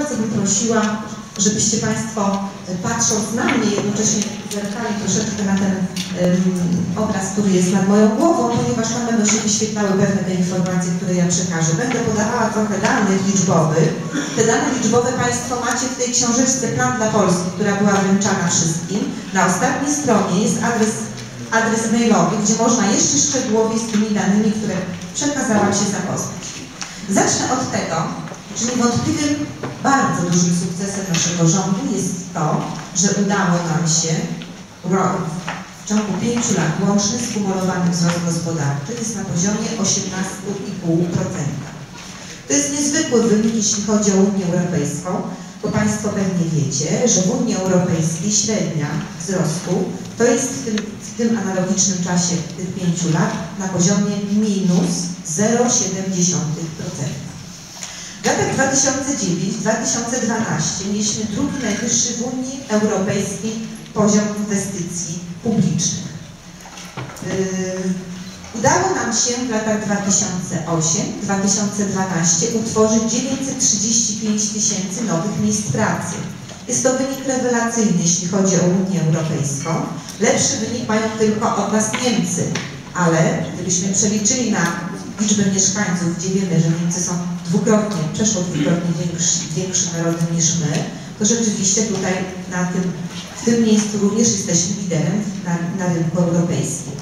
Bardzo bym prosiła, żebyście Państwo e, patrząc na mnie, jednocześnie zerkali troszeczkę na ten um, obraz, który jest nad moją głową, ponieważ tam będą się wyświetlały pewne te informacje, które ja przekażę. Będę podawała trochę danych liczbowych. Te dane liczbowe Państwo macie w tej książeczce Plan dla Polski, która była wręczana wszystkim. Na ostatniej stronie jest adres, adres mailowy, gdzie można jeszcze szczegółowiej z tymi danymi, które przekazałam się zapoznać. Zacznę od tego, niewątpliwym bardzo dużym sukcesem naszego rządu jest to, że udało nam się w ciągu pięciu lat łączny skumulowany wzrost gospodarczy jest na poziomie 18,5%. To jest niezwykły wynik, jeśli chodzi o Unię Europejską, bo Państwo pewnie wiecie, że w Unii Europejskiej średnia wzrostu to jest w tym, w tym analogicznym czasie tych pięciu lat na poziomie minus 0,7%. W latach 2009-2012 mieliśmy drugi najwyższy w Unii Europejskiej poziom inwestycji publicznych. Yy, udało nam się w latach 2008-2012 utworzyć 935 tysięcy nowych miejsc pracy. Jest to wynik rewelacyjny, jeśli chodzi o Unię Europejską. Lepszy wynik mają tylko od nas Niemcy, ale gdybyśmy przeliczyli na liczbę mieszkańców, gdzie wiemy, że Niemcy są dwukrotnie, przeszło dwukrotnie większy, większym narodem niż my, to rzeczywiście tutaj na tym, w tym miejscu również jesteśmy liderem na, na rynku europejskim.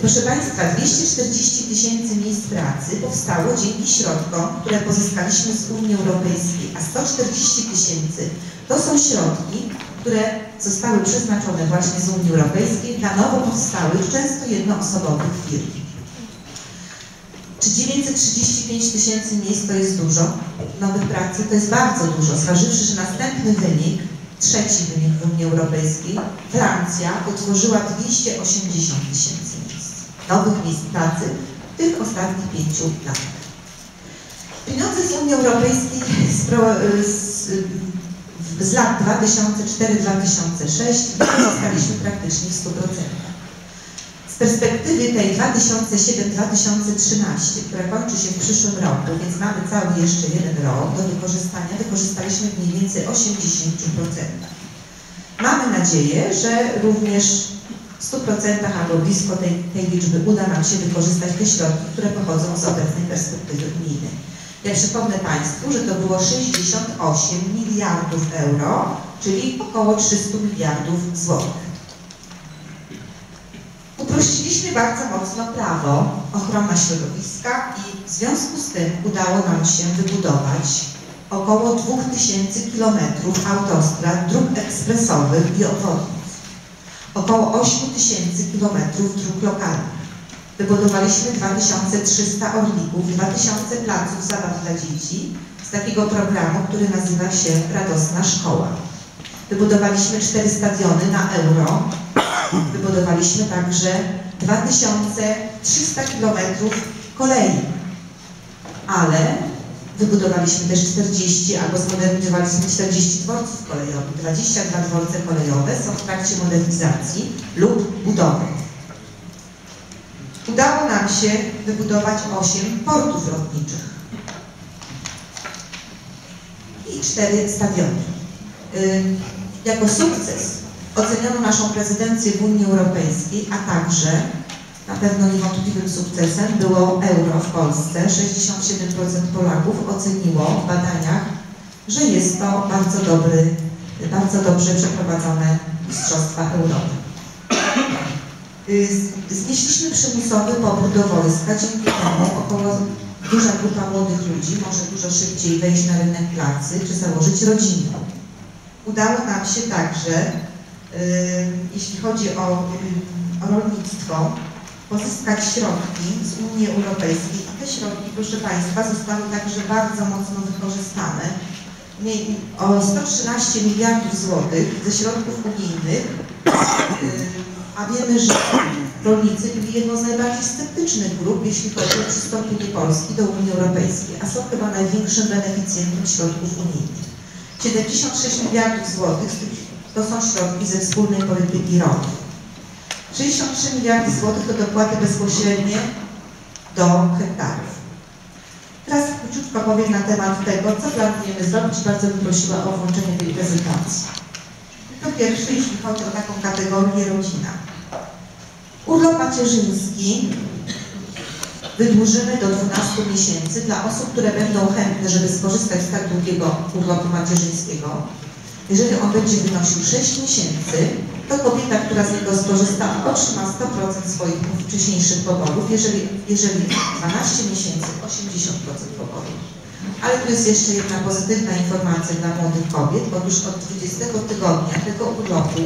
Proszę Państwa, 240 tysięcy miejsc pracy powstało dzięki środkom, które pozyskaliśmy z Unii Europejskiej, a 140 tysięcy to są środki, które zostały przeznaczone właśnie z Unii Europejskiej dla nowo powstałych, często jednoosobowych firm. Czy 935 tysięcy miejsc to jest dużo nowych pracy? To jest bardzo dużo, zważywszy, że następny wynik, trzeci wynik w Unii Europejskiej, Francja utworzyła 280 tysięcy miejsc, nowych miejsc pracy w tych ostatnich pięciu latach. Pieniądze z Unii Europejskiej z, z, z lat 2004-2006 wykorzystaliśmy praktycznie w 100% perspektywy tej 2007-2013, która kończy się w przyszłym roku, więc mamy cały jeszcze jeden rok do wykorzystania, wykorzystaliśmy mniej więcej 80%. Mamy nadzieję, że również w 100% albo blisko tej, tej liczby uda nam się wykorzystać te środki, które pochodzą z obecnej perspektywy unijnej. Ja przypomnę Państwu, że to było 68 miliardów euro, czyli około 300 miliardów złotych. Uprościliśmy bardzo mocno prawo ochrona środowiska i w związku z tym udało nam się wybudować około 2000 km autostrad, dróg ekspresowych i obwodnic, około 8000 km dróg lokalnych. Wybudowaliśmy 2300 orlików, 2000 placów zabaw dla dzieci z takiego programu, który nazywa się Radosna Szkoła. Wybudowaliśmy cztery stadiony na euro, Wybudowaliśmy także 2300 km kolei, ale wybudowaliśmy też 40 albo zmodernizowaliśmy 40 dworców kolejowych. 22 dworce kolejowe są w trakcie modernizacji lub budowy. Udało nam się wybudować 8 portów lotniczych i 4 stadiony. Jako sukces Oceniono naszą prezydencję w Unii Europejskiej, a także na pewno niewątpliwym sukcesem było euro w Polsce. 67% Polaków oceniło w badaniach, że jest to bardzo dobry, bardzo dobrze przeprowadzone Mistrzostwa Europy. Znieśliśmy przymusowy pobór do wojska, dzięki temu około duża grupa młodych ludzi może dużo szybciej wejść na rynek pracy czy założyć rodzinę. Udało nam się także jeśli chodzi o, o rolnictwo, pozyskać środki z Unii Europejskiej i te środki, proszę Państwa, zostały także bardzo mocno wykorzystane. O 113 miliardów złotych ze środków unijnych, a wiemy, że rolnicy byli jedną z najbardziej sceptycznych grup, jeśli chodzi o przystąpienie Polski do Unii Europejskiej, a są chyba największym beneficjentem środków unijnych. 76 miliardów złotych, z tych to są środki ze wspólnej polityki rolnej. 63 miliardy złotych to dopłaty bezpośrednie do hektarów. Teraz króciutko powiem na temat tego, co planujemy zrobić. Bardzo bym prosiła o włączenie tej prezentacji. Po pierwsze, jeśli chodzi o taką kategorię rodzina. Urlop macierzyński wydłużymy do 12 miesięcy dla osób, które będą chętne, żeby skorzystać z tak długiego urlopu macierzyńskiego. Jeżeli on będzie wynosił 6 miesięcy, to kobieta, która z niego skorzysta, otrzyma 100% swoich wcześniejszych poborów, jeżeli, jeżeli 12 miesięcy 80% poborów. Ale tu jest jeszcze jedna pozytywna informacja dla młodych kobiet. Otóż od 20 tygodnia tego urlopu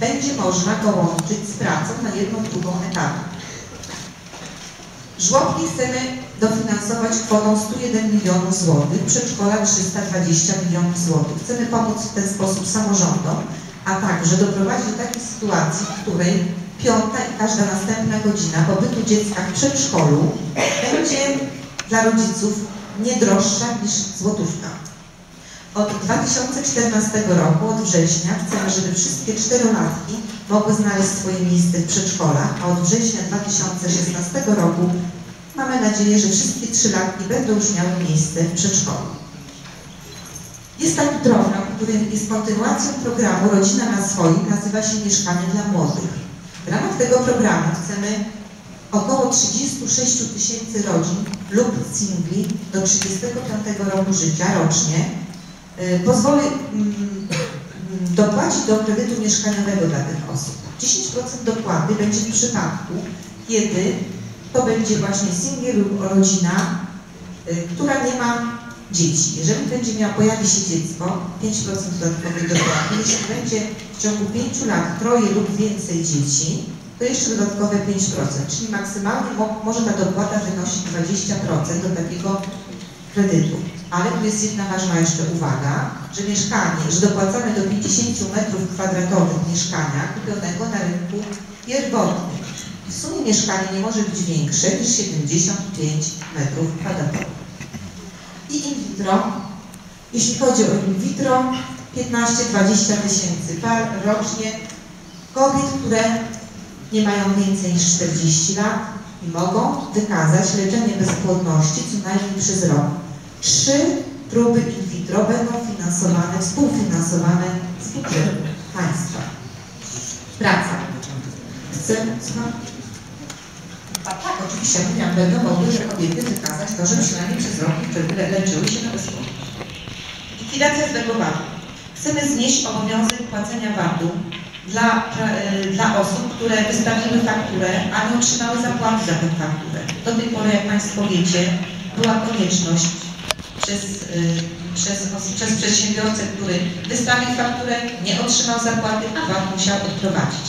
będzie można go łączyć z pracą na jedną drugą etapę. Żłobki chcemy dofinansować kwotą 101 milionów złotych, przedszkola 320 milionów złotych. Chcemy pomóc w ten sposób samorządom, a także doprowadzić do takiej sytuacji, w której piąta i każda następna godzina pobytu dziecka w przedszkolu będzie dla rodziców nie droższa niż złotówka. Od 2014 roku, od września, chcemy, żeby wszystkie czterolatki mogły znaleźć swoje miejsce w przedszkolach, a od września 2016 roku mamy nadzieję, że wszystkie trzylatki będą już miały miejsce w przedszkolu. Jest taki program, który jest kontynuacją programu Rodzina na swoim, nazywa się Mieszkanie dla Młodych. W ramach tego programu chcemy około 36 tysięcy rodzin lub singli do 35 roku życia rocznie y, pozwoli mm, dopłacić do kredytu mieszkaniowego dla tych osób. 10% dopłaty będzie w przypadku, kiedy to będzie właśnie singiel lub rodzina, y, która nie ma dzieci. Jeżeli będzie miała, pojawi się dziecko, 5% dodatkowej dopłaty. Jeśli będzie w ciągu 5 lat troje lub więcej dzieci, to jeszcze dodatkowe 5%, czyli maksymalnie mo może ta dopłata wynosić 20% do takiego kredytu. Ale tu jest jedna ważna jeszcze uwaga, że mieszkanie, że dopłacamy do 50 metrów kwadratowych mieszkania kupionego na rynku pierwotnym. W sumie mieszkanie nie może być większe niż 75 metrów kwadratowych. I in vitro, jeśli chodzi o in vitro, 15-20 tysięcy par rocznie kobiet, które nie mają więcej niż 40 lat i mogą wykazać leczenie bezpłodności co najmniej przez rok. Trzy próby in vitro będą finansowane, współfinansowane z budżetu państwa. Praca. Chcę, słucham? A tak, oczywiście, mówiłam, będą mogły że kobiety wykazać to, że przynajmniej przez rok le leczyły się na bezpłodność. Likwidacja zwego VAT-u. Chcemy znieść obowiązek płacenia VAT-u dla, e, dla osób, które wystawiły fakturę, a nie otrzymały zapłaty za tę fakturę. Do tej pory, jak Państwo wiecie, była konieczność przez, e, przez, przez przedsiębiorcę, który wystawił fakturę, nie otrzymał zapłaty, a VAT musiał odprowadzić.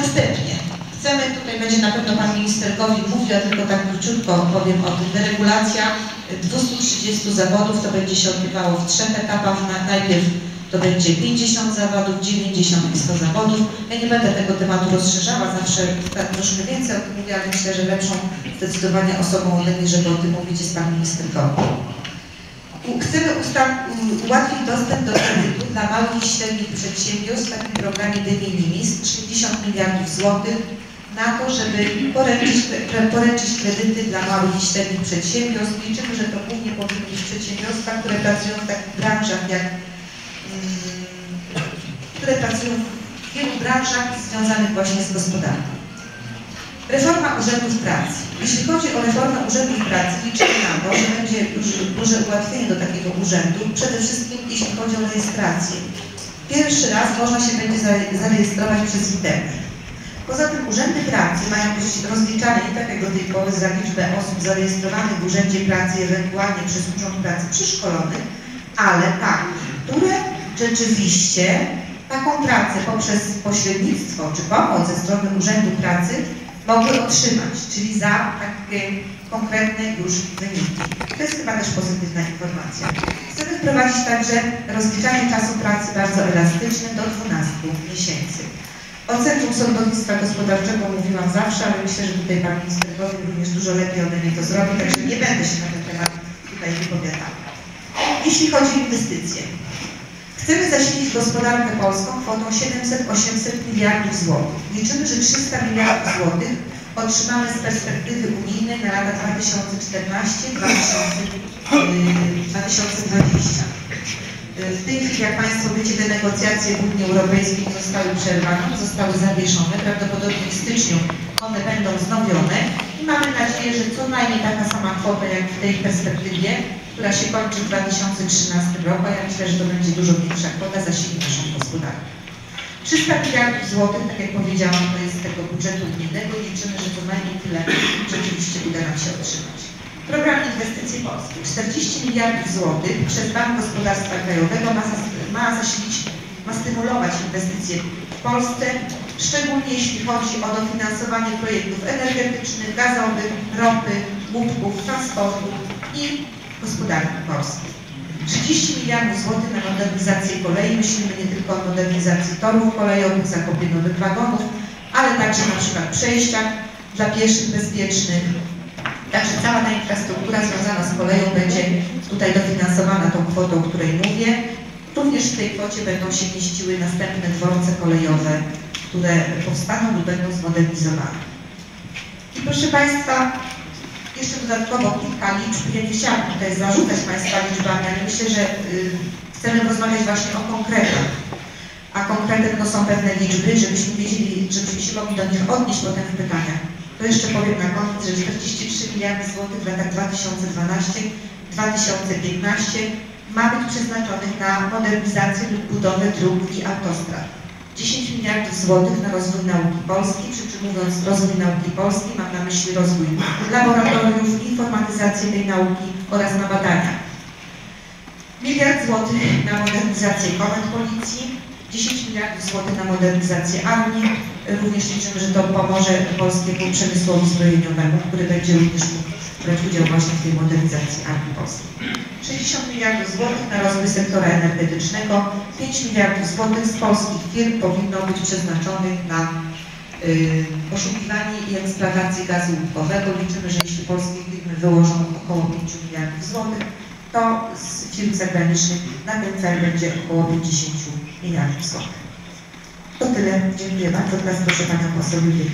Następnie chcemy, tutaj będzie na pewno Pan Minister Gowin mówił, ja tylko tak króciutko powiem o tym, deregulacja 230 zawodów, to będzie się odbywało w trzech etapach. Najpierw to będzie 50 zawodów, 90 i 100 zawodów. Ja nie będę tego tematu rozszerzała, zawsze tak troszkę więcej o tym mówię, ale myślę, że lepszą zdecydowanie osobą ode mnie, żeby o tym mówić jest Pan Minister Gowin. Chcemy ułatwić dostęp do kredytu dla małych i średnich przedsiębiorstw w takim programie De Minimis 60 miliardów złotych na to, żeby poręczyć, poręczyć kredyty dla małych i średnich przedsiębiorstw. Liczymy, że to głównie powinny być przedsiębiorstwa, które pracują w takich branżach jak które pracują w wielu branżach związanych właśnie z gospodarką. Reforma urzędów pracy. Jeśli chodzi o reformę urzędów pracy, liczymy na to, że będzie duże ułatwienie do takiego urzędu, przede wszystkim jeśli chodzi o rejestrację. Pierwszy raz można się będzie zarejestrować przez internet. Poza tym urzędy pracy mają być rozliczane nie tak jak do tej pory za liczbę osób zarejestrowanych w Urzędzie Pracy, ewentualnie przez Urząd Pracy przeszkolonych, ale tak, które rzeczywiście taką pracę poprzez pośrednictwo czy pomoc ze strony Urzędu Pracy mogły otrzymać, czyli za takie konkretne już wyniki. To jest chyba też pozytywna informacja. Chcemy wprowadzić także rozliczanie czasu pracy bardzo elastyczne do 12 miesięcy. O Centrum Sądownictwa Gospodarczego mówiłam zawsze, ale myślę, że tutaj Pan Minister Gowin również dużo lepiej ode mnie to zrobi, także nie będę się na ten temat tutaj wypowiadała. Jeśli chodzi o inwestycje, Chcemy zasilić gospodarkę polską kwotą 700-800 miliardów złotych. Liczymy, że 300 miliardów złotych otrzymane z perspektywy unijnej na lata 2014-2020. W tej chwili, jak Państwo wiecie, te negocjacje w Unii Europejskiej zostały przerwane, zostały zawieszone. Prawdopodobnie w styczniu one będą wznowione i mamy nadzieję, że co najmniej taka sama kwota jak w tej perspektywie, która się kończy w 2013 roku, a ja myślę, że to będzie dużo większa kwota, zasili naszą gospodarkę. 300 miliardów złotych, tak jak powiedziałam, to jest tego budżetu unijnego i liczymy, że co najmniej tyle rzeczywiście uda nam się otrzymać. Program Inwestycji Polskich. 40 miliardów złotych przez Bank Gospodarstwa Krajowego ma, ma zasilić, ma stymulować inwestycje w Polsce, szczególnie jeśli chodzi o dofinansowanie projektów energetycznych, gazowych, ropy, łupków, transportu i gospodarki morskiej. 30 miliardów złotych na modernizację kolei. Myślimy nie tylko o modernizacji torów kolejowych, zakupie nowych wagonów, ale także na przykład przejściach dla pieszych bezpiecznych. Także cała ta infrastruktura związana z koleją będzie tutaj dofinansowana tą kwotą, o której mówię. Również w tej kwocie będą się mieściły następne dworce kolejowe, które powstaną lub będą zmodernizowane. I proszę Państwa, jeszcze dodatkowo kilka liczb. Ja nie chciałam tutaj zarzucać Państwa liczbami, ale myślę, że y, chcemy rozmawiać właśnie o konkretach. A konkretem to są pewne liczby, żebyśmy wiedzieli, żebyśmy się mogli do nich odnieść potem w pytaniach. To jeszcze powiem na koniec, że 43 miliardy złotych w latach 2012-2015 ma być przeznaczonych na modernizację lub budowę dróg i autostrad. 10 miliardów złotych na rozwój nauki polskiej, przy czym mówiąc rozwój nauki polskiej mam na myśli rozwój laboratoriów, informatyzację tej nauki oraz na badania. Miliard złotych na modernizację komend policji, 10 miliardów złotych na modernizację armii. Również liczymy, że to pomoże polskiemu przemysłowi zbrojeniowemu, który będzie również mógł brać udział właśnie w tej modernizacji armii polskiej. 60 miliardów złotych na rozwój sektora energetycznego, 5 miliardów złotych z polskich firm powinno być przeznaczonych na y, poszukiwanie i eksploatację gazu łupkowego. Liczymy, że jeśli polskie firmy wyłożą około 5 miliardów złotych, to z firm zagranicznych na ten cel będzie około 50 miliardów złotych. To tyle. Dziękuję bardzo. Teraz proszę Panią poseł Julię